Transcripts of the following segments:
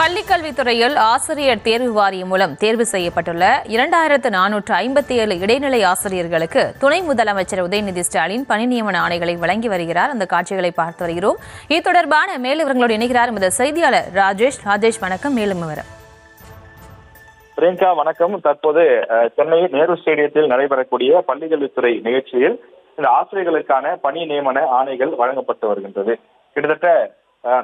பள்ளிக்கல்வித்துறையில் ஆசிரியர் தேர்வு வாரியம் மூலம் தேர்வு செய்யப்பட்டுள்ள இரண்டாயிரத்து நானூற்று ஐம்பத்தி ஏழு இடைநிலை ஆசிரியர்களுக்கு துணை முதலமைச்சர் உதயநிதி ஸ்டாலின் பணி நியமன ஆணைகளை வழங்கி வருகிறார். அந்த காட்சிகளை பார்த்து வருகிறோம். இது தொடர்பான மேலும் விவரங்களோடு இணைகிறார் எமது செய்தியாளர் ராஜேஷ். ராஜேஷ் வணக்கம். மேலும் விவரம். பிரியங்கா வணக்கம். தற்போது சென்னை நேரு ஸ்டேடியத்தில் நடைபெறக்கூடிய பள்ளிக்கல்வித்துறை நிகழ்ச்சியில் இந்த ஆசிரியர்களுக்கான பணி நியமன ஆணைகள் வழங்கப்பட்டு வருகின்றது. கிட்டத்தட்ட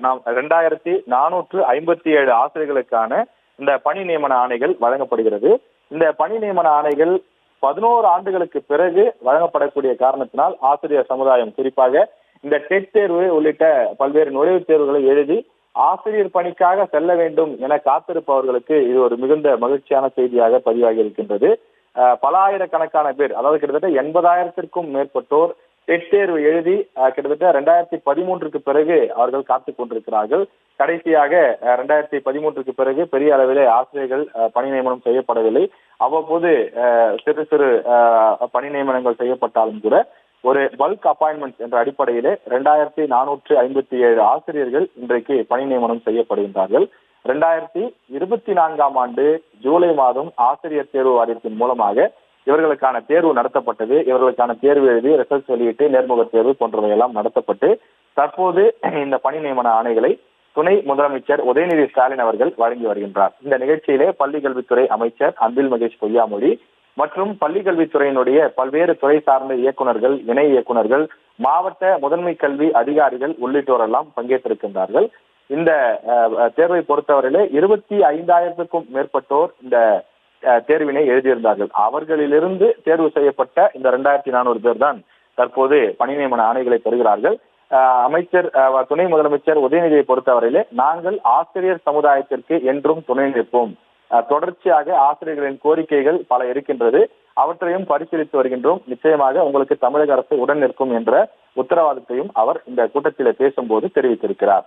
நாம் ரெண்டாயிரத்தி நானூற்று ஐம்பத்தி ஏழு ஆசிரியர்களுக்கான இந்த பணி நியமன ஆணைகள் வழங்கப்படுகிறது. இந்த பணி நியமன ஆணைகள் பதினோரு ஆண்டுகளுக்கு பிறகு வழங்கப்படக்கூடிய காரணத்தினால் ஆசிரியர் சமுதாயம் குறிப்பாக இந்த டெட் தேர்வு உள்ளிட்ட பல்வேறு நுழைவுத் தேர்வுகளை எழுதி ஆசிரியர் பணிக்காக செல்ல வேண்டும் என காத்திருப்பவர்களுக்கு இது ஒரு மிகுந்த மகிழ்ச்சியான செய்தியாக பதிவாகி இருக்கின்றது. அஹ், பல ஆயிரக்கணக்கான பேர் அதாவது கிட்டத்தட்ட எண்பதாயிரத்திற்கும் மேற்பட்டோர் டெட் தேர்வு எழுதி கிட்டத்தட்ட ரெண்டாயிரத்தி பதிமூன்றுக்கு பிறகு அவர்கள் காத்து கொண்டிருக்கிறார்கள். கடைசியாக ரெண்டாயிரத்தி பதிமூன்றுக்கு பிறகு பெரிய அளவிலே ஆசிரியர்கள் பணி நியமனம் செய்யப்படவில்லை. அவ்வப்போது சிறு சிறு பணி நியமனங்கள் செய்யப்பட்டாலும் கூட ஒரு பல்க் அப்பாயின்மெண்ட் என்ற அடிப்படையிலே ரெண்டாயிரத்தி நானூற்று ஐம்பத்தி ஏழு ஆசிரியர்கள் இன்றைக்கு பணி நியமனம் செய்யப்படுகின்றார்கள். ரெண்டாயிரத்தி இருபத்தி நான்காம் ஆண்டு ஜூலை மாதம் ஆசிரியர் தேர்வு வாரியத்தின் மூலமாக இவர்களுக்கான தேர்வு நடத்தப்பட்டது. இவர்களுக்கான தேர்வு எழுதி ரிசல்ட் வெளியிட்டு நேர்முக தேர்வு போன்றவையெல்லாம் நடத்தப்பட்டு தற்போது இந்த பணி நியமன ஆணைகளை துணை முதலமைச்சர் உதயநிதி ஸ்டாலின் அவர்கள் வழங்கி வருகின்றார். இந்த நிகழ்ச்சியிலே பள்ளி கல்வித்துறை அமைச்சர் அன்பில் மகேஷ் பொய்யாமொழி மற்றும் பள்ளிக்கல்வித்துறையினுடைய பல்வேறு துறை சார்ந்த இயக்குநர்கள் இணை இயக்குனர்கள் மாவட்ட முதன்மை கல்வி அதிகாரிகள் உள்ளிட்டோரெல்லாம் பங்கேற்றிருக்கின்றார்கள். இந்த தேர்வை பொறுத்தவரையிலே இருபத்தி ஐந்தாயிரத்துக்கும் மேற்பட்டோர் இந்த தேர்வினை எழுதியிருந்தார்கள். அவர்களிலிருந்து தேர்வு செய்யப்பட்ட இந்த இரண்டாயிரத்தி நானூறு பேர் தான் தற்போது பணி நியமன ஆணைகளை பெறுகிறார்கள். அமைச்சர் துணை முதலமைச்சர் உதயநிதியை பொறுத்தவரையிலே நாங்கள் ஆசிரியர் சமுதாயத்திற்கு என்றும் துணை நிற்போம். தொடர்ச்சியாக ஆசிரியர்களின் கோரிக்கைகள் பல இருக்கின்றது. அவற்றையும் பரிசீலித்து வருகின்றோம். நிச்சயமாக உங்களுக்கு தமிழக அரசு உடன் நிற்கும் என்ற உத்தரவாதத்தையும் அவர் இந்த கூட்டத்தில் பேசும்போது தெரிவித்திருக்கிறார்.